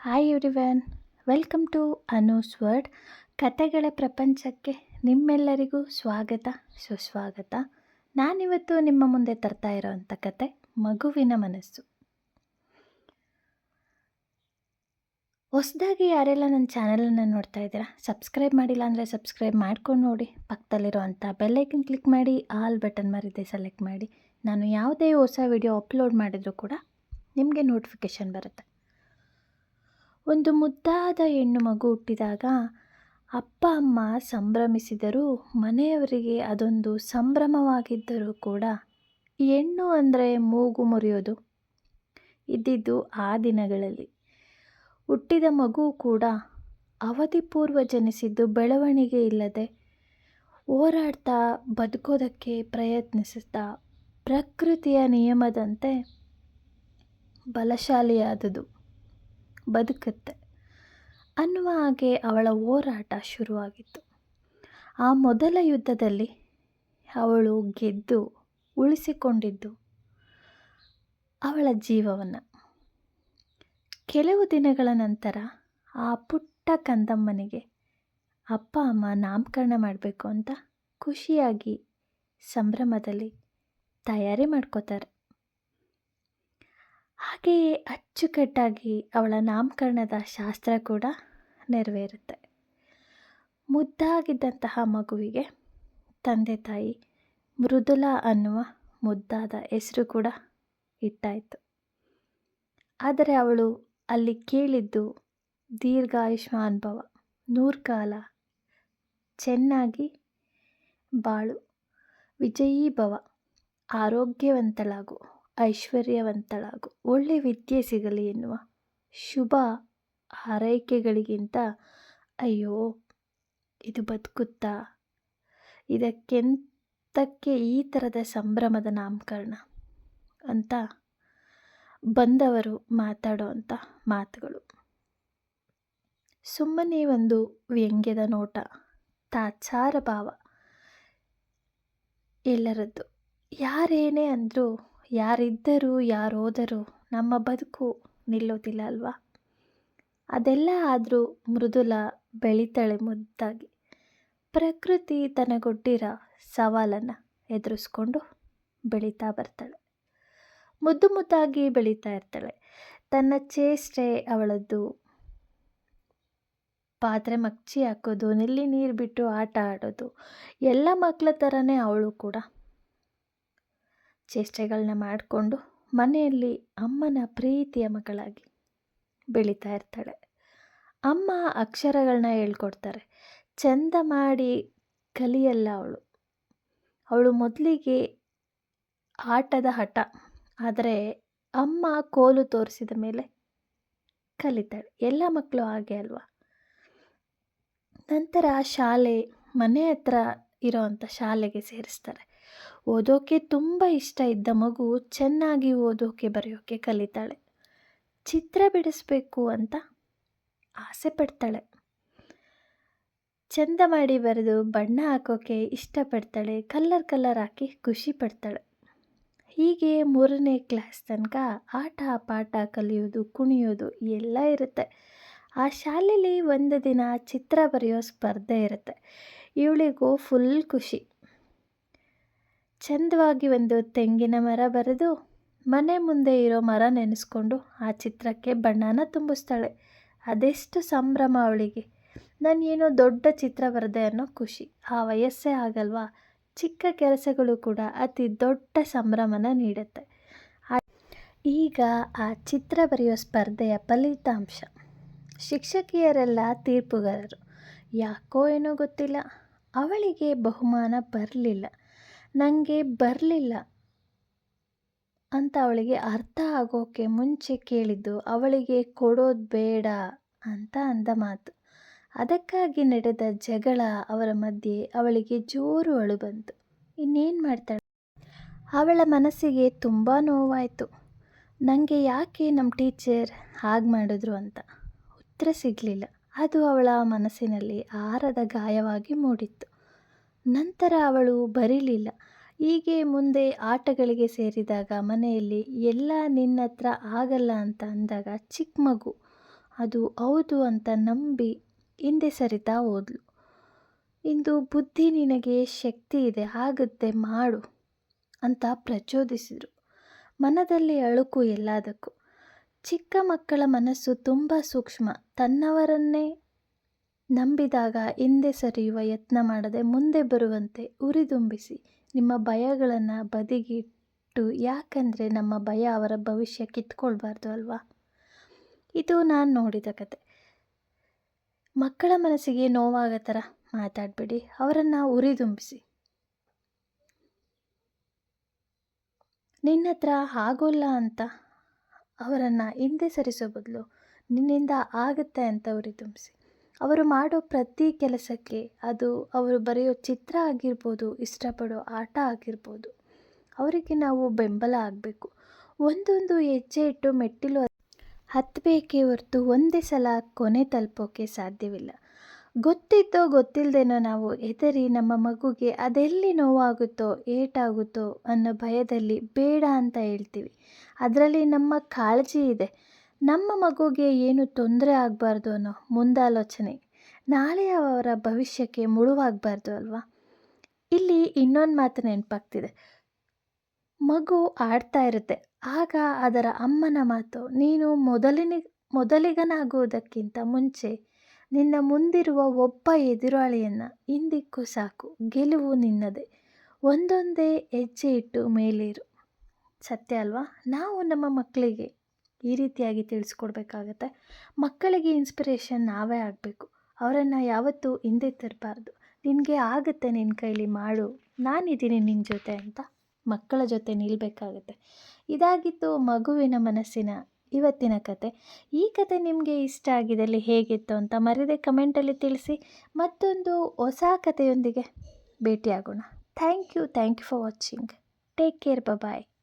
Hi everyone welcome to Anu's world ಕತೆಗಳ ಪ್ರಪಂಚಕ್ಕೆ ನಿಮ್ಮೆಲ್ಲರಿಗೂ ಸ್ವಾಗತ, ಸುಸ್ವಾಗತ. ನಾನಿವತ್ತು ನಿಮ್ಮ ಮುಂದೆ ತರ್ತಾ ಇರೋವಂಥ ಕತೆ, ಮಗುವಿನ ಮನಸ್ಸು. ಹೊಸದಾಗಿ ಯಾರೆಲ್ಲ ನನ್ನ ಚಾನಲನ್ನು ನೋಡ್ತಾ ಇದ್ದೀರಾ, ಸಬ್ಸ್ಕ್ರೈಬ್ ಮಾಡಿಲ್ಲ ಅಂದರೆ ಸಬ್ಸ್ಕ್ರೈಬ್ ಮಾಡ್ಕೊಂಡು ನೋಡಿ. ಪಕ್ಕದಲ್ಲಿರುವಂಥ ಬೆಲ್ಲೈಕನ್ ಕ್ಲಿಕ್ ಮಾಡಿ ಆಲ್ ಬಟನ್ ಮರಿದೆ ಸೆಲೆಕ್ಟ್ ಮಾಡಿ. ನಾನು ಯಾವುದೇ ಹೊಸ ವಿಡಿಯೋ ಅಪ್ಲೋಡ್ ಮಾಡಿದರೂ ಕೂಡ ನಿಮಗೆ ನೋಟಿಫಿಕೇಷನ್ ಬರುತ್ತೆ. ಒಂದು ಮುದ್ದಾದ ಹೆಣ್ಣು ಮಗು ಹುಟ್ಟಿದಾಗ ಅಪ್ಪ, ಅಮ್ಮ ಸಂಭ್ರಮಿಸಿದರೂ ಮನೆಯವರಿಗೆ ಅದೊಂದು ಸಂಭ್ರಮವಾಗಿದ್ದರೂ ಕೂಡ ಹೆಣ್ಣು ಅಂದರೆ ಮೂಗು ಮುರಿಯೋದು. ಇದ್ದಿದ್ದು ಆ ದಿನಗಳಲ್ಲಿ. ಹುಟ್ಟಿದ ಮಗು ಕೂಡ ಅವಧಿಪೂರ್ವ ಜನಿಸಿದ್ದು ಬೆಳವಣಿಗೆ ಇಲ್ಲದೆ ಹೋರಾಡ್ತಾ ಬದುಕೋದಕ್ಕೆ ಪ್ರಯತ್ನಿಸುತ್ತಾ ಪ್ರಕೃತಿಯ ನಿಯಮದಂತೆ ಬಲಶಾಲಿಯಾದುದು ಬದುಕುತ್ತೆ. ಅನ್ನುವ ಹಾಗೆ ಅವಳ ಹೋರಾಟ ಶುರುವಾಗಿತ್ತು. ಆ ಮೊದಲ ಯುದ್ಧದಲ್ಲಿ ಅವಳು ಗೆದ್ದು ಉಳಿಸಿಕೊಂಡಿದ್ದು ಅವಳ ಜೀವವನ್ನು. ಕೆಲವು ದಿನಗಳ ನಂತರ ಆ ಪುಟ್ಟ ಕಂದಮ್ಮನಿಗೆ, ಅಪ್ಪ, ಅಮ್ಮ, ನಾಮಕರಣ ಮಾಡಬೇಕು ಅಂತ ಖುಷಿಯಾಗಿ ಸಂಭ್ರಮದಲ್ಲಿ ತಯಾರಿ ಮಾಡ್ಕೋತಾರೆ. ಹಾಗೆಯೇ ಅಚ್ಚುಕಟ್ಟಾಗಿ ಅವಳ ನಾಮಕರಣದ ಶಾಸ್ತ್ರ ಕೂಡ ನೆರವೇರುತ್ತೆ. ಮುದ್ದಾಗಿದ್ದಂತಹ ಮಗುವಿಗೆ ತಂದೆ ತಾಯಿ ಮೃದುಲ ಅನ್ನುವ ಮುದ್ದಾದ ಹೆಸರು ಕೂಡ ಇಟ್ಟಾಯಿತು. ಆದರೆ ಅವಳು ಅಲ್ಲಿ ಕೇಳಿದ್ದು ದೀರ್ಘಾಯುಷ್ಮ ಅನುಭವ ನೂರು ಕಾಲ ಚೆನ್ನಾಗಿ ಬಾಳು ವಿಜಯೀ ಭವ ಆರೋಗ್ಯವಂತಳಾಗು. ಐಶ್ವರ್ಯವಂತಳಾಗು. ಒಳ್ಳೆ ವಿದ್ಯೆ ಸಿಗಲಿ ಎನ್ನುವ ಶುಭ ಹಾರೈಕೆಗಳಿಗಿಂತ ಅಯ್ಯೋ, ಇದು ಬದುಕುತ್ತಾ? ಇದಕ್ಕೆಂತಕ್ಕೆ ಈ ಥರದ ಸಂಭ್ರಮದ ನಾಮಕರಣ? ಅಂತ ಬಂದವರು ಮಾತಾಡೋ ಅಂಥ ಮಾತುಗಳು. ಸುಮ್ಮನೆ ಒಂದು ವ್ಯಂಗ್ಯದ ನೋಟ ತಾಚಾರ ಭಾವ ಎಲ್ಲರದ್ದು. ಯಾರೇನೇ ಅಂದರೂ ಯಾರಿದ್ದರೂ ಯಾರೋದರೂ ನಮ್ಮ ಬದುಕು ನಿಲ್ಲೋದಿಲ್ಲ ಅಲ್ವಾ? ಅದೆಲ್ಲ ಆದರೂ ಮೃದುಲ ಬೆಳಿತಾಳೆ ಮುದ್ದಾಗಿ. ಪ್ರಕೃತಿ ತನಗೊಡ್ಡಿರೋ ಸವಾಲನ್ನು ಎದುರಿಸ್ಕೊಂಡು ಬೆಳೀತಾ ಬರ್ತಾಳೆ. ಮುದ್ದು ಮುದ್ದಾಗಿ ಬೆಳೀತಾ ಇರ್ತಾಳೆ. ತನ್ನ ಚೇಷ್ಟೆ ಅವಳದ್ದು. ಪಾತ್ರೆ ಮಗ್ಚಿ ಹಾಕೋದು, ನಿಲ್ಲಿ ನೀರು ಬಿಟ್ಟು ಆಟ ಆಡೋದು. ಎಲ್ಲ ಮಕ್ಕಳ ಥರನೇ ಅವಳು ಕೂಡ. ಚೇಷ್ಟೆಗಳನ್ನ ಮಾಡಿಕೊಂಡು ಮನೆಯಲ್ಲಿ ಅಮ್ಮನ ಪ್ರೀತಿಯ ಮಗಳಾಗಿ ಬೆಳೀತಾ ಇರ್ತಾಳೆ. ಅಮ್ಮ ಅಕ್ಷರಗಳನ್ನ ಹೇಳ್ಕೊಡ್ತಾರೆ. ಚಂದ ಮಾಡಿ ಕಲಿಯಲ್ಲ ಅವಳು. ಅವಳು ಮೊದಲಿಗೆ ಆಟದ ಹಠ. ಆದರೆ ಅಮ್ಮ ಕೋಲು ತೋರಿಸಿದ ಮೇಲೆ ಕಲಿತಾಳೆ. ಎಲ್ಲ ಮಕ್ಕಳು ಹಾಗೆ ಅಲ್ವಾ? ನಂತರ ಶಾಲೆ ಮನೆ ಹತ್ರ ಇರೋವಂಥ ಶಾಲೆಗೆ ಸೇರಿಸ್ತಾರೆ. ಓದೋಕ್ಕೆ ತುಂಬ ಇಷ್ಟ ಇದ್ದ ಮಗು ಚೆನ್ನಾಗಿ ಓದೋಕೆ ಬರೆಯೋಕೆ ಕಲಿತಾಳೆ. ಚಿತ್ರ ಬಿಡಿಸ್ಬೇಕು ಅಂತ ಆಸೆ ಪಡ್ತಾಳೆ. ಚಂದ ಮಾಡಿ ಬರೆದು ಬಣ್ಣ ಹಾಕೋಕೆ ಇಷ್ಟಪಡ್ತಾಳೆ. ಕಲ್ಲರ್ ಕಲ್ಲರ್ ಹಾಕಿ ಖುಷಿ ಪಡ್ತಾಳೆ. ಹೀಗೆ ಮೂರನೇ ಕ್ಲಾಸ್ ತನಕ ಆಟ ಪಾಠ ಕಲಿಯೋದು, ಕುಣಿಯೋದು ಎಲ್ಲ ಇರುತ್ತೆ. ಆ ಶಾಲೆಯಲ್ಲಿ ಒಂದು ದಿನ ಚಿತ್ರ ಬರೆಯೋ ಸ್ಪರ್ಧೆ ಇರುತ್ತೆ. ಇವಳಿಗೂ ಫುಲ್ ಖುಷಿ. ಚಂದವಾಗಿ ಒಂದು ತೆಂಗಿನ ಮರ ಬರೆದು ಮನೆ ಮುಂದೆ ಇರೋ ಮರ ನೆನೆಸ್ಕೊಂಡು ಆ ಚಿತ್ರಕ್ಕೆ ಬಣ್ಣನ ತುಂಬಿಸ್ತಾಳೆ. ಅದೆಷ್ಟು ಸಂಭ್ರಮ ಅವಳಿಗೆ. ನಾನು ಏನೋ ದೊಡ್ಡ ಚಿತ್ರ ಬರದೆ ಅನ್ನೋ ಖುಷಿ. ಆ ವಯಸ್ಸೇ ಆಗಲ್ವಾ? ಚಿಕ್ಕ ಕೆಲಸಗಳು ಕೂಡ ಅತಿ ದೊಡ್ಡ ಸಂಭ್ರಮನ ನೀಡುತ್ತೆ. ಈಗ ಆ ಚಿತ್ರ ಬರೆಯೋ ಸ್ಪರ್ಧೆಯ ಫಲಿತಾಂಶ. ಶಿಕ್ಷಕಿಯರೆಲ್ಲ ತೀರ್ಪುಗಾರರು. ಯಾಕೋ ಏನೋ ಗೊತ್ತಿಲ್ಲ. ಅವಳಿಗೆ ಬಹುಮಾನ ಬರಲಿಲ್ಲ. ನನಗೆ ಬರಲಿಲ್ಲ ಅಂತ ಅವಳಿಗೆ ಅರ್ಥ ಆಗೋಕ್ಕೆ ಮುಂಚೆ ಕೇಳಿದ್ದು, ಅವಳಿಗೆ ಕೊಡೋದು ಬೇಡ ಅಂತ ಅಂದ ಮಾತು. ಅದಕ್ಕಾಗಿ ನಡೆದ ಜಗಳ ಅವರ ಮಧ್ಯೆ ಅವಳಿಗೆ ಜೋರು ಅಳು ಬಂತು ಇನ್ನೇನು ಮಾಡ್ತಾಳೆ? ಅವಳ ಮನಸ್ಸಿಗೆ ತುಂಬ ನೋವಾಯಿತು. ನನಗೆ ಯಾಕೆ ನಮ್ಮ ಟೀಚರ್ ಹಾಗೆ ಮಾಡಿದ್ರು ಅಂತ ಉತ್ತರ ಸಿಗಲಿಲ್ಲ. ಅದು ಅವಳ ಮನಸ್ಸಿನಲ್ಲಿ ಆರದ ಗಾಯವಾಗಿ ಮೂಡಿತ್ತು. ನಂತರ ಅವಳು ಬರೀಲಿಲ್ಲ. ಹೀಗೆ ಮುಂದೆ ಆಟಗಳಿಗೆ ಸೇರಿದಾಗ ಮನೆಯಲ್ಲಿ, ಎಲ್ಲ ನಿನ್ನ ಹತ್ರ ಆಗಲ್ಲ ಅಂತ ಅಂದಾಗ ಚಿಕ್ಕ ಮಗು. ಅದು ಹೌದು ಅಂತ ನಂಬಿ ಹಿಂದೆ ಸರಿತಾ ಹೋದ್ಲು. ಇಂದು ಬುದ್ಧಿ ನಿನಗೆ ಶಕ್ತಿ ಇದೆ, ಆಗುತ್ತೆ ಮಾಡು ಅಂತ ಪ್ರಚೋದಿಸಿದರು. ಮನದಲ್ಲಿ ಅಳುಕು ಎಲ್ಲದಕ್ಕೂ. ಚಿಕ್ಕ ಮಕ್ಕಳ ಮನಸ್ಸು ತುಂಬ ಸೂಕ್ಷ್ಮ. ತನ್ನವರನ್ನೇ ನಂಬಿದಾಗ ಹಿಂದೆ ಸರಿಯುವ ಯತ್ನ ಮಾಡದೆ ಮುಂದೆ ಬರುವಂತೆ ಉರಿದುಂಬಿಸಿ ನಿಮ್ಮ ಭಯಗಳನ್ನು ಬದಿಗಿಟ್ಟು ಯಾಕಂದರೆ ನಮ್ಮ ಭಯ ಅವರ ಭವಿಷ್ಯ ಕಿತ್ಕೊಳ್ಬಾರ್ದು ಅಲ್ವಾ? ಇದು ನಾನು ನೋಡಿದ ಕತೆ. ಮಕ್ಕಳ ಮನಸ್ಸಿಗೆ ನೋವಾಗೋ ಥರ ಮಾತಾಡಬೇಡಿ, ಅವರನ್ನು ಉರಿದುಂಬಿಸಿ. ನಿನ್ನ ಹತ್ರ ಆಗೋಲ್ಲ ಅಂತ ಅವರನ್ನು ಹಿಂದೆ ಸರಿಸೋ ಬದಲು ನಿನ್ನಿಂದ ಆಗುತ್ತೆ ಅಂತ ಉರಿದುಂಬಿಸಿ. ಅವರು ಮಾಡೋ ಪ್ರತಿ ಕೆಲಸಕ್ಕೆ ಅದು ಅವರು ಬರೆಯೋ ಚಿತ್ರ ಆಗಿರ್ಬೋದು, ಇಷ್ಟಪಡೋ ಆಟ ಆಗಿರ್ಬೋದು, ಅವರಿಗೆ ನಾವು ಬೆಂಬಲ ಆಗಬೇಕು. ಒಂದೊಂದು ಹೆಜ್ಜೆ ಇಟ್ಟು ಮೆಟ್ಟಿಲು ಹತ್ತಬೇಕೇ ಹೊರತು ಒಂದೇ ಸಲ ಕೊನೆ ತಲುಪೋಕ್ಕೆ ಸಾಧ್ಯವಿಲ್ಲ. ಗೊತ್ತಿದ್ದೋ ಗೊತ್ತಿಲ್ಲದೇನೋ ನಾವು ಹೆದರಿ ನಮ್ಮ ಮಗುಗೆ ಅದೆಲ್ಲಿ ನೋವಾಗುತ್ತೋ, ಏಟಾಗುತ್ತೋ ಅನ್ನೋ ಭಯದಲ್ಲಿ ಬೇಡ ಅಂತ ಹೇಳ್ತೀವಿ. ಅದರಲ್ಲಿ ನಮ್ಮ ಕಾಳಜಿ ಇದೆ. ನಮ್ಮ ಮಗುಗೆ ಏನು ತೊಂದರೆ ಆಗಬಾರ್ದು ಅನ್ನೋ ಮುಂದಾಲೋಚನೆ ನಾಳೆ ಅವರ ಭವಿಷ್ಯಕ್ಕೆ ಮುಳುವಾಗಬಾರ್ದು ಅಲ್ವಾ? ಇಲ್ಲಿ ಇನ್ನೊಂದು ಮಾತು ನೆನಪಾಗ್ತಿದೆ. ಮಗು ಆಡ್ತಾ ಇರುತ್ತೆ. ಆಗ ಅದರ ಅಮ್ಮನ ಮಾತು, ನೀನು ಮೊದಲಿನ, ಮೊದಲಿಗನಾಗುವುದಕ್ಕಿಂತ ಮುಂಚೆ ನಿನ್ನ ಮುಂದಿರುವ ಒಬ್ಬ ಎದುರಾಳಿಯನ್ನು ಹಿಂದಿಕ್ಕು ಸಾಕು. ಗೆಲುವು ನಿನ್ನದೇ. ಒಂದೊಂದೇ ಹೆಜ್ಜೆ ಇಟ್ಟು ಮೇಲೇರು. ಸತ್ಯ ಅಲ್ವಾ? ನಾವು ನಮ್ಮ ಮಕ್ಕಳಿಗೆ ಈ ರೀತಿಯಾಗಿ ತಿಳಿಸ್ಕೊಡ್ಬೇಕಾಗತ್ತೆ. ಮಕ್ಕಳಿಗೆ ಇನ್ಸ್ಪಿರೇಷನ್ ನಾವೇ ಆಗಬೇಕು. ಅವರನ್ನು ಯಾವತ್ತೂ ಹಿಂದೆ ತರಬಾರ್ದು. ನಿನಗೆ ಆಗುತ್ತೆ ನಿನ್ನ ಕೈಲಿ ಮಾಡು. ನಾನಿದ್ದೀನಿ ನಿನ್ನ ಜೊತೆ ಅಂತ ಮಕ್ಕಳ ಜೊತೆ ನಿಲ್ಲಬೇಕಾಗತ್ತೆ ಇದಾಗಿತ್ತು ಮಗುವಿನ ಮನಸ್ಸಿನ ಇವತ್ತಿನ ಕತೆ. ಈ ಕತೆ ನಿಮಗೆ ಇಷ್ಟ ಆಗಿದಲ್ಲಿ ಹೇಗಿತ್ತು ಅಂತ ಮರೆಯದೆ ಕಮೆಂಟಲ್ಲಿ ತಿಳಿಸಿ. ಮತ್ತೊಂದು ಹೊಸ ಕಥೆಯೊಂದಿಗೆ ಭೇಟಿಯಾಗೋಣ. Thank you thank you for watching take care bye